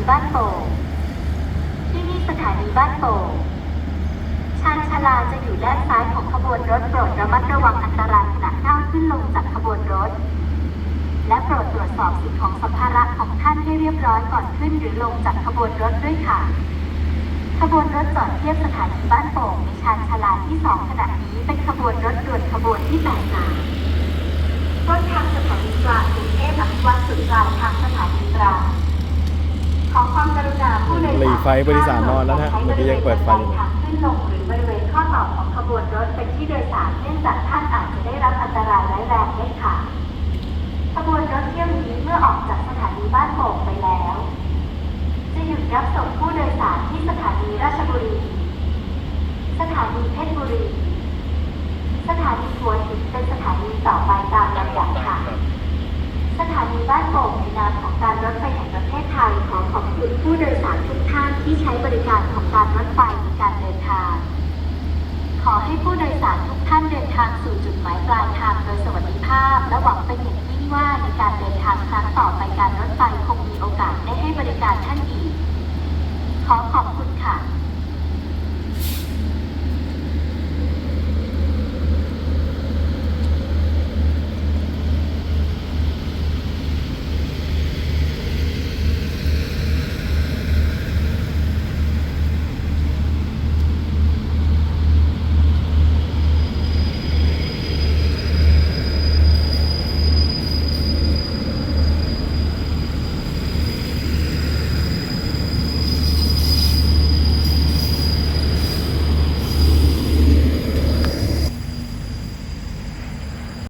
นีบ้านโป่งที่นี่สถานีบ้านโป่งชานชลาจะอยู่ด้านซ้ายของขบวนรถโปรดระมัดระวังอันตรายขณะนั่งขึ้นลงจากขบวนรถ และโปรดตรวจสอบสิ่งของสัมภาระของท่านให้เรียบร้อยก่อนขึ้นหรือลงจากขบวนรถด้วยค่ะ ขบวนรถจอดเทียบสถานีบ้านโป่งในชานชลาที่สองขณะนี้เป็นขบวนรถด่วนขบวนที่แปดมาต้นทางสถานีกลางกรุงเทพอภิวัตสุดกลางทางสถานีกลาง หลีไฟบริษัทนอนแล้วนะเมื่อกี้ยังเปิดไฟอยู่ทางขึ้นลงหรือบริเวณข้อต่อของขบวนรถเป็นที่โดยสารเนื่องจากท่านอาจจะได้รับอันตรายร้ายแรงได้ค่ะ ขบวนรถเที่ยวนี้เมื่อออกจากสถานีบ้านโป่งไปแล้ว จะหยุดรับส่งผู้โดยสารที่สถานีราชบุรี สถานีเพชรบุรี สถานีหัวหินเป็นสถานีต่อไปตามลำดับค่ะ สถานีบ้านโป่งใน ท่านที่ใช้บริการของการรถไฟในการเดินทาง ขอให้ผู้โดยสาร